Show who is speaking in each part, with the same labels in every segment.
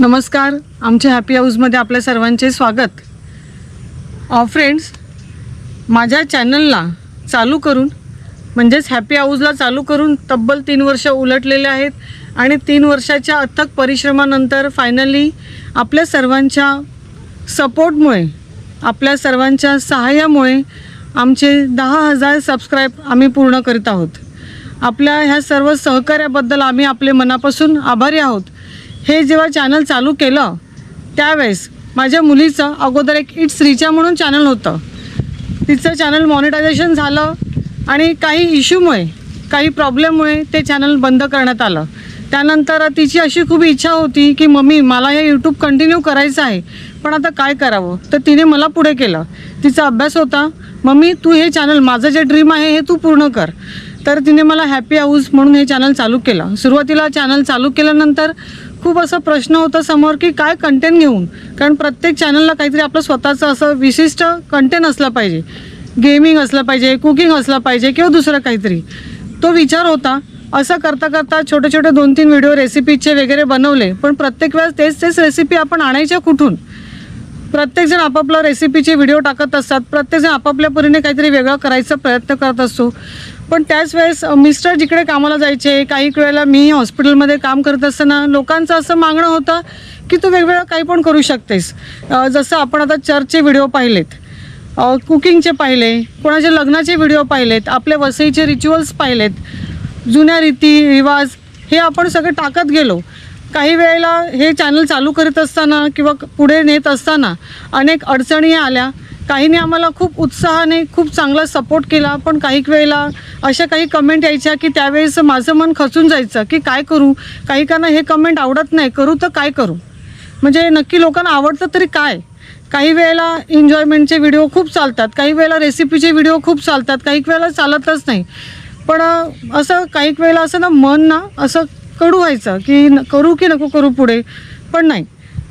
Speaker 1: नमस्कार. आमच्या हॅपी हाऊसमध्ये आपल्या सर्वांचे स्वागत. फ्रेंड्स माझ्या चॅनलला चालू करून म्हणजेच हॅपी हाऊसला चालू करून तब्बल तीन वर्ष उलटलेले आहेत आणि तीन वर्षाच्या अथक परिश्रमानंतर फायनली आपल्या सर्वांच्या सपोर्टमुळे आपल्या सर्वांच्या सहाय्यामुळे आमचे दहा हजार सबस्क्राईब आम्ही पूर्ण करीत आहोत. आपल्या ह्या सर्व सहकार्याबद्दल आम्ही आपले मनापासून आभारी आहोत. हे जेव्हा चॅनल चालू केलं त्यावेळेस माझ्या मुलीचं अगोदर एक इट्स रिचा म्हणून चॅनल होतं. तिचं चॅनल मॉनिटायझेशन झालं आणि काही इश्यूमुळे काही प्रॉब्लेममुळे ते चॅनल बंद करण्यात आलं. त्यानंतर तिची अशी खूप इच्छा होती की मम्मी मला हे यूट्यूब कंटिन्यू करायचं आहे पण आता काय करावं? तर तिने मला पुढे केलं. तिचा अभ्यास होता मम्मी तू हे चॅनल माझं जे ड्रीम आहे हे तू पूर्ण कर. तर तिने मला हॅपी हाऊस म्हणून हे चॅनल चालू केलं. सुरुवातीला चॅनल चालू केल्यानंतर खूप असा प्रश्न होता समोर की काय कंटेंट घेऊन? कारण प्रत्येक चॅनलला काहीतरी आपलं स्वतःचं असं विशिष्ट कंटेंट असलं पाहिजे. गेमिंग असलं पाहिजे कुकिंग असलं पाहिजे किंवा दुसरं काहीतरी. तो विचार होता. असं करता करता छोटे छोटे दोन तीन व्हिडिओ रेसिपीचे वगैरे बनवले. पण प्रत्येक वेळेस तेच तेच रेसिपी आपण आणायच्या कुठून? प्रत्येकजण आपापला रेसिपीचे व्हिडिओ टाकत असतात. प्रत्येकजण आपापल्या परीने काहीतरी वेगळं करायचा प्रयत्न करत असतो. पण त्याच वेळेस मिस्टर जिकडे कामाला जायचे काही वेळेला मी हॉस्पिटलमध्ये काम करत असताना लोकांचं असं मागणं होतं की तू वेगवेगळं काही पण करू शकतेस. जसं आपण आता चर्चचे व्हिडिओ पाहिलेत कुकिंगचे पाहिले कोणाचे लग्नाचे व्हिडिओ पाहिलेत आपल्या वसईचे रिच्युअल्स पाहिलेत जुन्या रीती रिवाज हे आपण सगळे टाकत गेलो. काही वेळेला हे चॅनल चालू करीत असताना किंवा पुढे नेत असताना अनेक अडचणी आल्या. काहींनी आम्हाला खूप उत्साहाने खूप चांगला सपोर्ट केला पण काही वेळेला अशा काही कमेंट यायच्या की त्यावेळेस माझं मन खचून जायचं की काय करू? काही काना हे कमेंट आवडत नाही करू तर काय करू? म्हणजे नक्की लोकांना आवडतं तरी काय? काही वेळेला एन्जॉयमेंटचे व्हिडिओ खूप चालतात काही वेळेला रेसिपीचे व्हिडिओ खूप चालतात काही वेळेला चालतच नाही. पण असं काही वेळेला असं ना मन ना असं कडू व्हायचं की न- करू की नको करू पुढे? पण नाही.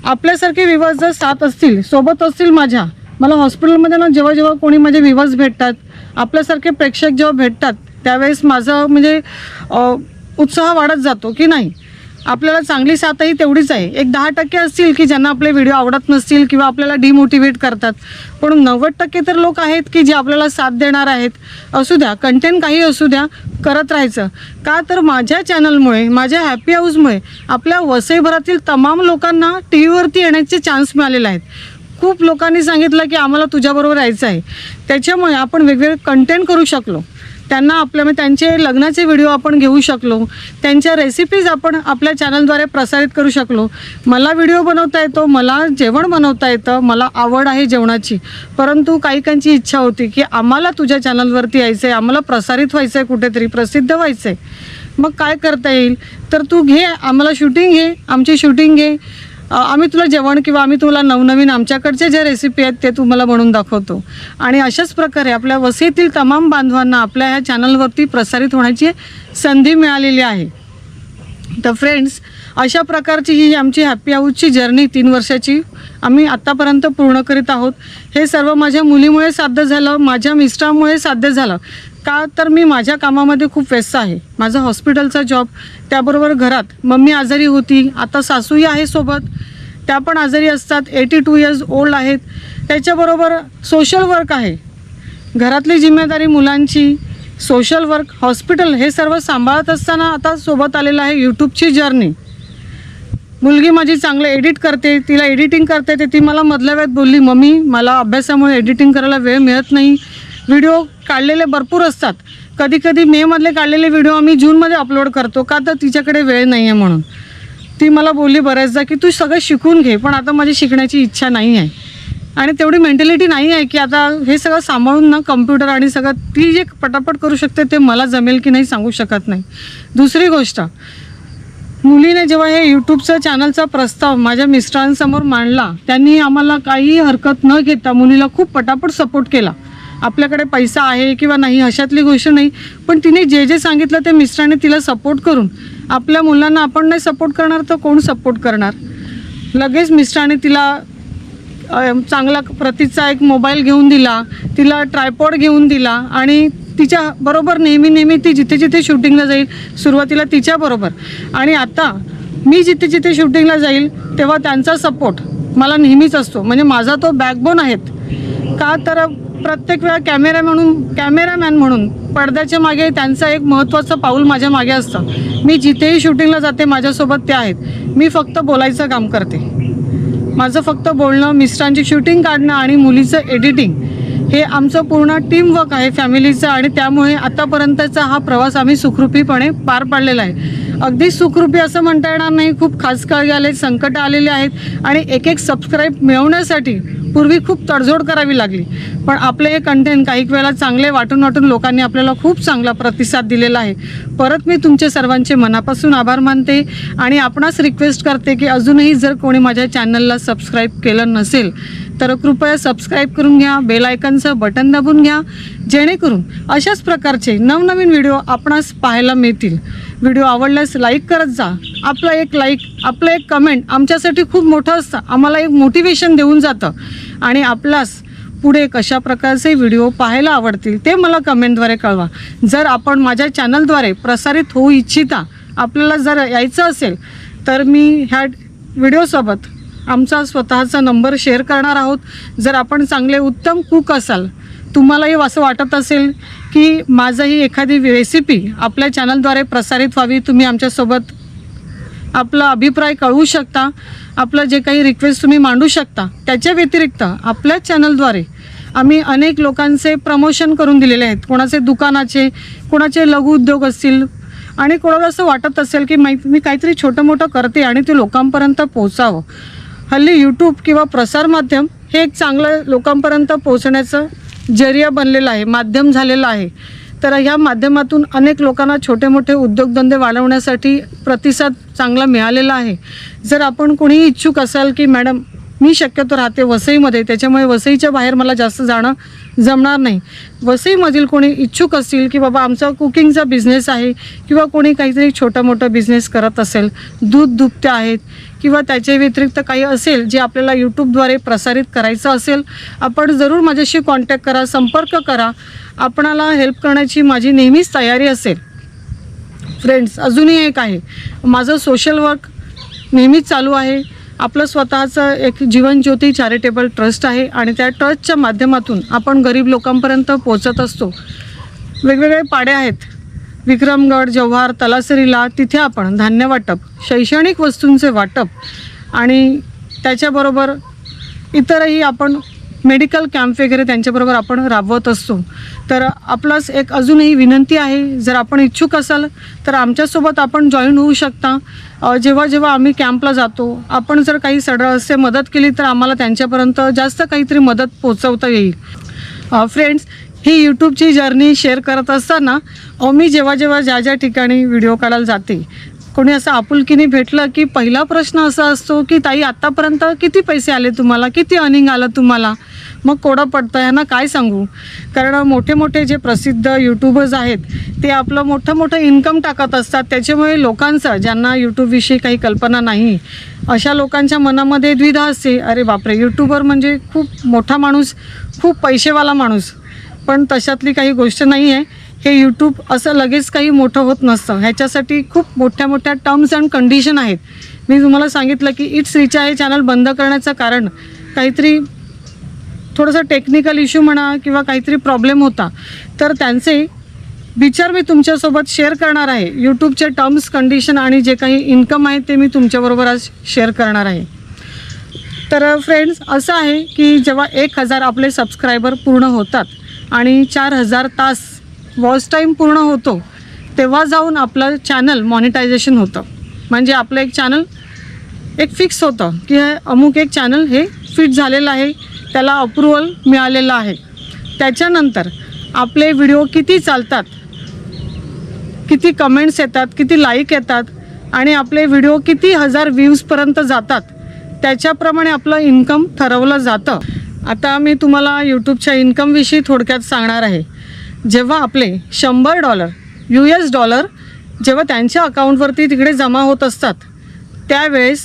Speaker 1: आपल्यासारखे विवाज जर साथ असतील सोबत असतील माझ्या मला हॉस्पिटलमध्ये ना जेव्हा जेव्हा कोणी माझे विवर्स भेटतात आपल्यासारखे प्रेक्षक जेव्हा भेटतात त्यावेळेस माझं म्हणजे उत्साह वाढत जातो की नाही? आपल्याला चांगली साथही तेवढीच आहे. एक दहा टक्के असतील की ज्यांना आपले व्हिडिओ आवडत नसतील किंवा आपल्याला डिमोटिवेट करतात. पण नव्वद टक्के तर लोक आहेत की जे आपल्याला साथ देणार आहेत. असू द्या कंटेंट काही असू द्या करत राहायचं. का तर माझ्या चॅनलमुळे माझ्या हॅपी हाऊसमुळे आपल्या वसईभरातील तमाम लोकांना टी व्हीवरती येण्याचे चान्स मिळालेले आहेत. खूप लोकांनी सांगितलं की आम्हाला तुझ्याबरोबर यायचं आहे. त्याच्यामुळे आपण वेगवेगळे कंटेंट करू शकलो. त्यांना आपल्या म्हणजे त्यांचे लग्नाचे व्हिडिओ आपण घेऊ शकलो. त्यांच्या रेसिपीज आपण आपल्या चॅनलद्वारे प्रसारित करू शकलो. मला व्हिडिओ बनवता येतो मला जेवण बनवता येतं मला आवड आहे जेवणाची. परंतु काही काहींची इच्छा होती की आम्हाला तुझ्या चॅनलवरती यायचं आहे आम्हाला प्रसारित व्हायचं आहे कुठेतरी प्रसिद्ध व्हायचं आहे मग काय करता येईल? तर तू घे आम्हाला शूटिंग घे आमची शूटिंग घे. आम्ही तुला जेवण किंवा आम्ही तुला नवनवीन आमच्याकडचे जे रेसिपी आहेत ते तुम्हाला बनवून दाखवतो. आणि अशाच प्रकारे आपल्या वसईतील तमाम बांधवांना आपल्या ह्या चॅनलवरती प्रसारित होण्याची संधी मिळालेली आहे. तर फ्रेंड्स अशा प्रकारची ही आमची हॅपी हाऊसची जर्नी तीन वर्षाची आम्ही आत्तापर्यंत पूर्ण करीत आहोत. हे सर्व माझ्या मुलीमुळे साध्य झालं माझ्या मिस्टरामुळे साध्य झालं. का तर मी माझ्या कामामध्ये खूप व्यस्त आहे. माझा हॉस्पिटलचा जॉब त्याबरोबर घरात. मम्मी आजारी होती. आता सासूही आहे सोबत. त्या पण आजारी असतात. एटी टू इयर्स ओल्ड आहेत. त्याच्याबरोबर सोशल वर्क आहे. घरातली जिम्मेदारी मुलांची सोशल वर्क हॉस्पिटल हे सर्व सांभाळत असताना आता सोबत आलेलं आहे यूट्यूबची जर्नी. मुलगी माझी चांगलं एडिट करते. तिला एडिटिंग करते. ते ती मला मधल्या वेळेत बोलली मम्मी मला अभ्यासामुळे एडिटिंग करायला वेळ मिळत नाही. व्हिडिओ काढलेले भरपूर असतात. कधी कधी मेमधले काढलेले व्हिडिओ आम्ही जूनमध्ये अपलोड करतो का तर तिच्याकडे वेळ नाही आहे म्हणून. ती मला बोलली बऱ्याचदा की तू सगळं शिकून घे पण आता माझी शिकण्याची इच्छा नाही आहे आणि तेवढी मेंटॅलिटी नाही आहे की आता हे सगळं सांभाळून ना कम्प्युटर आणि सगळं ती जे पटापट करू शकते ते मला जमेल की नाही सांगू शकत नाही. दुसरी गोष्ट मुलीने जेव्हा हे यूट्यूबचा चॅनलचा प्रस्ताव माझ्या मिस्टरांसमोर मांडला त्यांनी आम्हाला काही हरकत न घेता मुलीला खूप पटापट सपोर्ट केला. आपल्याकडे पैसा आहे किंवा नाही अशातली गोष्ट नाही. पण तिने जे जे सांगितलं ते मिस्टरांनी तिला सपोर्ट करून. आपल्या मुलांना आपण नाही सपोर्ट करणार तर कोण सपोर्ट करणार? लगेच मिस्टरांनी तिला चांगला प्रतीचा एक मोबाईल घेऊन दिला तिला ट्रायपॉड घेऊन दिला आणि तिच्या बरोबर नेहमी नेहमी ती जिथे जिथे शूटिंगला जाईल सुरुवातीला तिच्याबरोबर आणि आता मी जिथे जिथे शूटिंगला जाईल तेव्हा त्यांचा सपोर्ट मला नेहमीच असतो. म्हणजे माझा तो बॅकबोन आहेत. का तर प्रत्येक वेळा कॅमेरा म्हणून कॅमेरामॅन म्हणून पडद्याच्या मागे त्यांचं एक महत्त्वाचं पाऊल माझ्या मागे असतं. मी जिथेही शूटिंगला जाते माझ्यासोबत ते आहेत. मी फक्त बोलायचं काम करते. माझं फक्त बोलणं मिस्टरांची शूटिंग काढणं आणि मुलीचं एडिटिंग हे आमचं पूर्ण टीमवर्क आहे फॅमिलीचं. आणि त्यामुळे आतापर्यंतचा हा प्रवास आम्ही सुखरूपीपणे पार पाडलेला आहे. अगदी सुखरूपी असं म्हणता येणार नाही. खूप खास काळी आले संकट आलेले आहेत. आणि एक एक सबस्क्राईब मिळवण्यासाठी पूर्वी खूप तडजोड करावी लागली. पण आपले हे कंटेंट काही वेळेला चांगले वाटून वाटून लोकांनी आपल्याला खूप चांगला प्रतिसाद दिलेला आहे. परत मी तुमचे सर्वांचे मनापासून आभार मानते आणि आपणास रिक्वेस्ट करते की अजूनही जर कोणी माझ्या चॅनलला सबस्क्राईब केलं नसेल तर कृपया सबस्क्राईब करून घ्या बेल आयकनचं बटन दाबून घ्या जेणेकरून अशाच प्रकारचे नवनवीन व्हिडिओ आपणास पाहायला मिळतील. व्हिडिओ आवडल्यास लाईक करत जा. आपला एक लाईक आपलं एक कमेंट आमच्यासाठी खूप मोठं असतं. आम्हाला एक मोटिवेशन देऊन जातं. आणि आपल्यास पुढे कशा प्रकारचे व्हिडिओ पाहायला आवडतील ते मला कमेंटद्वारे कळवा. जर आपण माझ्या चॅनलद्वारे प्रसारित होऊ इच्छिता आपल्याला जर यायचं असेल तर मी ह्या व्हिडिओसोबत आमचा स्वतःचा नंबर शेअर करणार आहोत. जर आपण चांगले उत्तम कुक असाल तुम्हालाही असं वाटत असेल की माझंही एखादी रेसिपी आपल्या चॅनलद्वारे प्रसारित व्हावी तुम्ही आमच्यासोबत आपला अभिप्राय कळवू शकता आपलं जे काही रिक्वेस्ट तुम्ही मांडू शकता त्याच्या व्यतिरिक्त आपल्याच चॅनलद्वारे आम्ही अनेक लोकांचे प्रमोशन करून दिलेले आहेत. कोणाचे दुकानाचे कोणाचे लघु उद्योग असतील आणि कोणाला असं वाटत असेल की माहीत मी काहीतरी छोटं मोठं करते आणि ते लोकांपर्यंत पोहोचावं. हल्ली यूट्यूब किंवा प्रसारमाध्यम हे एक चांगलं लोकांपर्यंत पोहोचण्याचं जरिया बनलेला आहे माध्यम झालेलं आहे. तर ह्या माध्यमातून अनेक लोकांना छोटे मोठे उद्योगधंदे वाढवण्यासाठी प्रतिसाद चांगला मिळालेला आहे. जर आपण कोणीही इच्छुक असाल की मॅडम मी शक्यतो राहते वसईमध्ये त्याच्यामुळे वसईच्या बाहेर मला जास्त जाणं जमणार नाही. वसईमधील कोणी इच्छुक असतील की बाबा आमचा कुकिंगचा बिझनेस आहे किंवा कोणी काहीतरी छोटा मोठा बिझनेस करत असेल दूध दुभते आहेत किंवा त्याच्या व्यतिरिक्त काही असेल जे आपल्याला यूट्यूबद्वारे प्रसारित करायचं असेल आपण जरूर माझ्याशी कॉन्टॅक्ट करा संपर्क करा. आपणाला हेल्प करण्याची माझी नेहमीच तयारी असेल. फ्रेंड्स अजूनही एक आहे. माझं सोशल वर्क नेहमीच चालू आहे. आपलं स्वतःचं एक जीवनज्योती चॅरिटेबल ट्रस्ट आहे आणि त्या ट्रस्टच्या माध्यमातून आपण गरीब लोकांपर्यंत पोचत असतो. वेगवेगळे पाडे आहेत. विक्रमगड जव्हार तलासरीला तिथे आपण धान्य वाटप शैक्षणिक वस्तूंचे वाटप आणि त्याच्याबरोबर इतरही आपण मेडिकल कॅम्प वगैरे त्यांच्याबरोबर आपण राबवत असतो. तर आपलाच एक अजूनही विनंती आहे जर आपण इच्छुक असाल तर आमच्यासोबत आपण जॉईन होऊ शकता. जेव्हा जेव्हा आम्ही कॅम्पला जातो आपण जर काही सडळ असे मदत केली तर आम्हाला त्यांच्यापर्यंत जास्त काहीतरी मदत पोचवता येईल. फ्रेंड्स ही यूट्यूबची जर्नी शेअर करत असताना मी जेव्हा जेव्हा ज्या ज्या ठिकाणी व्हिडिओ काढायला जाते कोणी असं आपुलकीने भेटलं की पहिला प्रश्न असा असतो की ताई आत्तापर्यंत किती पैसे आले तुम्हाला? किती अर्निंग आलं तुम्हाला? मग कोडं पडतं यांना काय सांगू? कारण मोठे मोठे जे प्रसिद्ध यूट्यूबर्स आहेत ते आपलं मोठं मोठं इन्कम टाकत असतात. त्याच्यामुळे लोकांचं ज्यांना यूट्यूबविषयी काही कल्पना नाही अशा लोकांच्या मनामध्ये द्विधा असते. अरे बापरे! यूट्यूबर म्हणजे खूप मोठा माणूस खूप पैसेवाला माणूस. पण तशातली काही गोष्ट नाही आहे हे यूट्यूब असं लगेच काही मोठं होत नसतं. ह्याच्यासाठी खूप मोठ्या मोठ्या टर्म्स अँड कंडिशन आहेत. मी तुम्हाला सांगितलं की इट्स रिचा हे चॅनल बंद करण्याचं कारण काहीतरी थोडंसं टेक्निकल इश्यू म्हणा किंवा काहीतरी प्रॉब्लेम होता. तर त्यांचे विचार मी तुमच्यासोबत शेअर करणार आहे. यूट्यूबचे टर्म्स कंडिशन आणि जे काही इन्कम आहे ते मी तुमच्याबरोबर आज शेअर करणार आहे. तर फ्रेंड्स असं आहे की जेव्हा एक हजार आपले सबस्क्रायबर पूर्ण होतात आणि चार हजार तास वॉच टाईम पूर्ण होतो तेव्हा जाऊन आपलं चॅनल मॉनिटायझेशन होतं. म्हणजे आपलं एक चॅनल एक फिक्स होतं की अमुक एक चॅनल हे फिट झालेलं आहे त्याला अप्रुवल मिळालेलं आहे. त्याच्यानंतर आपले व्हिडिओ किती चालतात किती कमेंट्स येतात किती लाईक येतात आणि आपले व्हिडिओ किती हजार व्ह्यूजपर्यंत जातात त्याच्याप्रमाणे आपलं इन्कम ठरवलं जातं. आता मी तुम्हाला यूट्यूबच्या इन्कमविषयी थोडक्यात सांगणार आहे. जेव्हा आपले शंभर डॉलर यू एस डॉलर जेव्हा त्यांच्या अकाउंटवरती तिकडे जमा होत असतात त्यावेळेस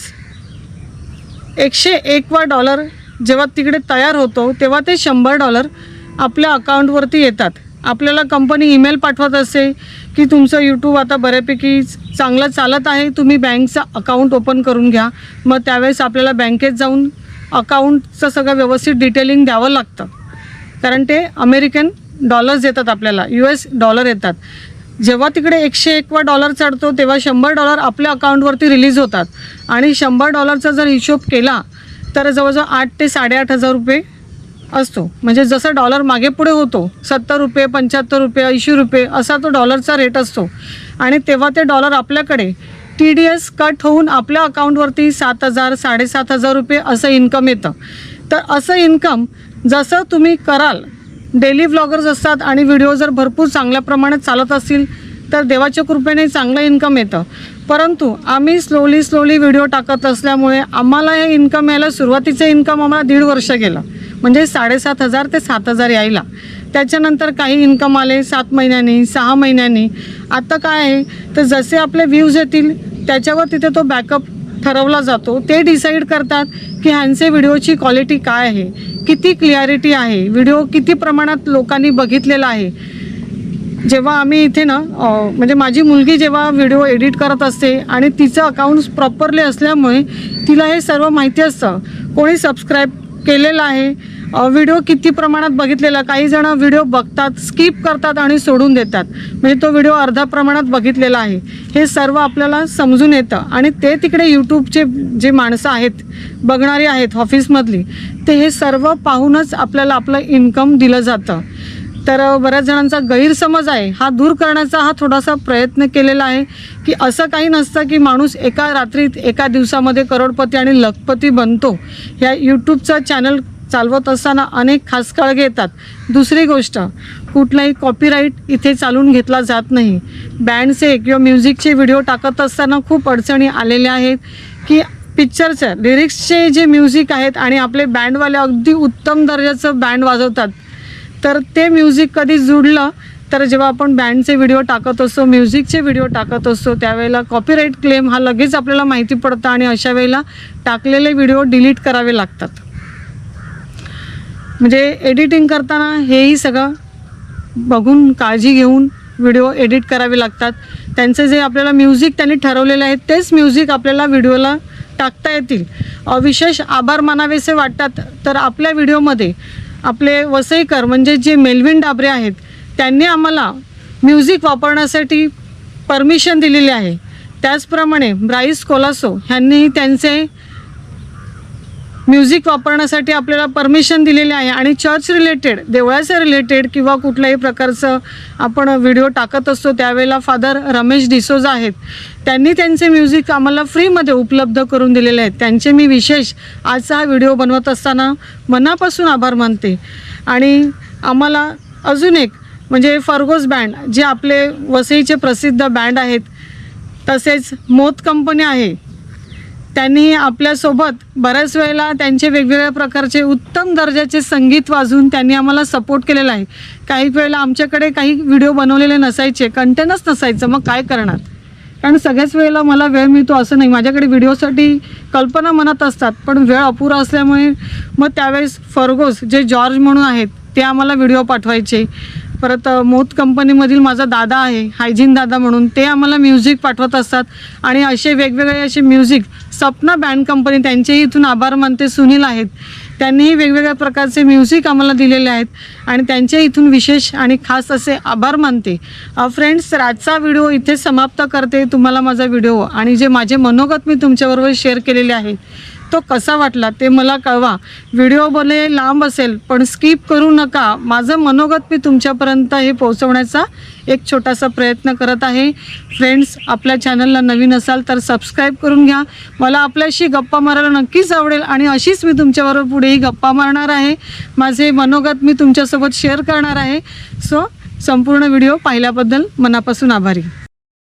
Speaker 1: एकशे एकवा डॉलर जेव्हा तिकडे तयार होतो तेव्हा ते शंभर डॉलर आपल्या अकाउंटवरती येतात. आपल्याला कंपनी ईमेल पाठवत असते की तुमचं यूट्यूब आता बऱ्यापैकी चांगलं चालत आहे तुम्ही बँकचं अकाउंट ओपन करून घ्या. मग त्यावेळेस आपल्याला बँकेत जाऊन अकाउंटचं सगळं व्यवस्थित डिटेलिंग द्यावं लागतं. कारण ते अमेरिकन डॉलर्स येतात आपल्याला. यू एस डॉलर येतात. जेव्हा तिकडे एकशे एकवा डॉलर चढतो तेव्हा शंभर डॉलर आपल्या अकाउंटवरती रिलीज होतात. आणि शंभर डॉलरचा जर हिशोब केला तर जवळजवळ आठ ते साडेआठ हजार रुपये असतो. म्हणजे जसं डॉलर मागे पुढे होतो सत्तर रुपये पंच्याहत्तर रुपये ऐंशी रुपये असा तो डॉलरचा रेट असतो. आणि तेव्हा ते डॉलर आपल्याकडे टी डी एस कट होऊन आपल्या अकाउंटवरती सात हजार साडेसात हजार रुपये असं इन्कम येतं. तर असं इन्कम जसं तुम्ही कराल डेली व्लॉगर्स असतात आणि व्हिडिओ जर भरपूर चांगल्या प्रमाणात चालत असतील तर देवाच्या कृपेने चांगलं इन्कम येतं. परंतु आम्ही स्लोली स्लोली व्हिडिओ टाकत असल्यामुळे आम्हाला हे इन्कम यायला सुरुवातीचं इन्कम आम्हाला दीड वर्ष गेलं. म्हणजे साडेसात हजार ते सात हजार यायला. त्याच्यानंतर काही इन्कम आले सात महिन्यांनी सहा महिन्यांनी. आता काय आहे तर जसे आपले व्ह्यूज येतील त्याच्यावर तिथे तो बॅकअप ठरवला जातो. ते डिसाईड करतात की ह्यांचे व्हिडिओची क्वालिटी काय आहे. किती क्लिअरिटी आहे? व्हिडिओ किती प्रमाणात लोकांनी बघितलेला आहे? जेव्हा आम्ही इथे ना म्हणजे माझी मुलगी जेव्हा व्हिडिओ एडिट करत असते आणि तिचं अकाउंट प्रॉपरली असल्यामुळे तिला हे सर्व माहिती असतं. कोणी सबस्क्राईब केलेलं आहे. व्हिडिओ किती प्रमाणात बघितलेला? काही जण व्हिडिओ बघतात स्किप करतात आणि सोडून देतात. म्हणजे तो व्हिडिओ अर्धा प्रमाणात बघितलेला आहे. हे सर्व आपल्याला समजून येतं. आणि ते तिकडे यूट्यूबचे जे माणसं आहेत बघणारी आहेत ऑफिसमधली ते हे सर्व पाहूनच आपल्याला आपलं इन्कम दिलं जातं. तर बऱ्याच जणांचा गैरसमज आहे. हा दूर करण्याचा हा थोडासा प्रयत्न केलेला आहे की असं काही नसतं की माणूस एका रात्रीत एका दिवसामध्ये करोडपती आणि लखपती बनतो. ह्या यूट्यूबचं चॅनल चालवत असताना अनेक खास काळगे येतात दुसरी गोष्ट कुठलाही कॉपीराईट इथे चालून घेतला जात नाही. बँडचे किंवा म्युझिकचे व्हिडिओ टाकत असताना खूप अडचणी आलेल्या आहेत की पिक्चरचं लिरिक्सचे जे म्युझिक आहेत आणि आपले बँडवाले अगदी उत्तम दर्जाचं बँड वाजवतात तर ते म्युझिक कधी जुडलं तर जेव्हा आपण बँडचे व्हिडिओ टाकत असतो म्युझिकचे व्हिडिओ टाकत असतो त्यावेळेला कॉपीराईट क्लेम हा लगेच आपल्याला माहिती पडतं आणि अशा वेळेला टाकलेले व्हिडिओ डिलीट करावे लागतात. म्हणजे एडिटिंग करताना हेही सगळं बघून काळजी घेऊन व्हिडिओ एडिट करावे लागतात. त्यांचे जे आपल्याला म्युझिक त्यांनी ठरवलेले आहेत तेच म्युझिक आपल्याला व्हिडिओला टाकता येतील. विशेष आभार मानावेसे वाटतात तर आपल्या व्हिडिओमध्ये आपले वसईकर म्हणजे जे मेलविन डाबरे आहेत त्यांनी आम्हाला म्युझिक वापरण्यासाठी परमिशन दिलेली आहे. त्याचप्रमाणे ब्राईस कोलासो ह्यांनीही त्यांचे म्युझिक वापरण्यासाठी आपल्याला परमिशन दिलेली आहे आणि चर्च रिलेटेड देवळाच्या रिलेटेड किंवा कुठल्याही प्रकारचं आपण व्हिडिओ टाकत असतो त्यावेळेला फादर रमेश डिसोज आहेत. त्यांनी त्यांचे म्युझिक आम्हाला फ्रीमध्ये उपलब्ध करून दिलेले आहेत. त्यांचे मी विशेष आजचा हा व्हिडिओ बनवत असताना मनापासून आभार मानते. आणि आम्हाला अजून एक म्हणजे फर्गोस बँड जे आपले वसईचे प्रसिद्ध बँड आहेत तसेच मोत कंपनी आहे. त्यांनी आपल्यासोबत बऱ्याच वेळेला त्यांचे वेगवेगळ्या प्रकारचे उत्तम दर्जाचे संगीत वाजून त्यांनी आम्हाला सपोर्ट केलेला आहे. काही वेळेला आमच्याकडे काही व्हिडिओ बनवलेले नसायचे कंटेनच नसायचं मग काय करणार? कारण सगळ्याच वेळेला मला वेळ मिळतो असं नाही. माझ्याकडे व्हिडिओसाठी कल्पना मनात असतात पण वेळ अपुरा असल्यामुळे मग त्यावेळेस फर्गोस जे जॉर्ज म्हणून आहेत ते आम्हाला व्हिडिओ पाठवायचे. परत मोत कंपनीमधील माझा दादा आहे हायजीन दादा म्हणून ते आम्हाला म्युझिक पाठवत असतात. आणि असे वेगवेगळे असे म्युझिक सपना बँड कंपनी त्यांचेही इथून आभार मानते सुनील आहेत. त्यांनीही वेगवेगळ्या प्रकारचे म्युझिक आम्हाला दिलेले आहेत. आणि त्यांच्या इथून विशेष आणि खास असे आभार मानते. फ्रेंड्स आजचा व्हिडिओ इथे समाप्त करते. तुम्हाला माझा व्हिडिओ आणि जे माझे मनोगत मी तुमच्याबरोबर शेअर केलेले आहे तो कसा वाटला ते मला कळवा. व्हिडिओ भले लांब असेल पण स्किप करू नका. माझं मनोगत मी तुमच्यापर्यंत हे पोहोचवण्याचा एक छोटासा प्रयत्न करत आहे. फ्रेंड्स आपल्या चॅनलला नवीन असाल तर सबस्क्राईब करून घ्या. मला आपल्याशी गप्पा मारायला नक्कीच आवडेल आणि अशीच मी तुमच्याबरोबर पुढेही गप्पा मारणार आहे. माझे मनोगत मी तुमच्यासोबत शेअर करणार आहे. सो संपूर्ण व्हिडिओ पाहिल्याबद्दल मनापासून आभारी.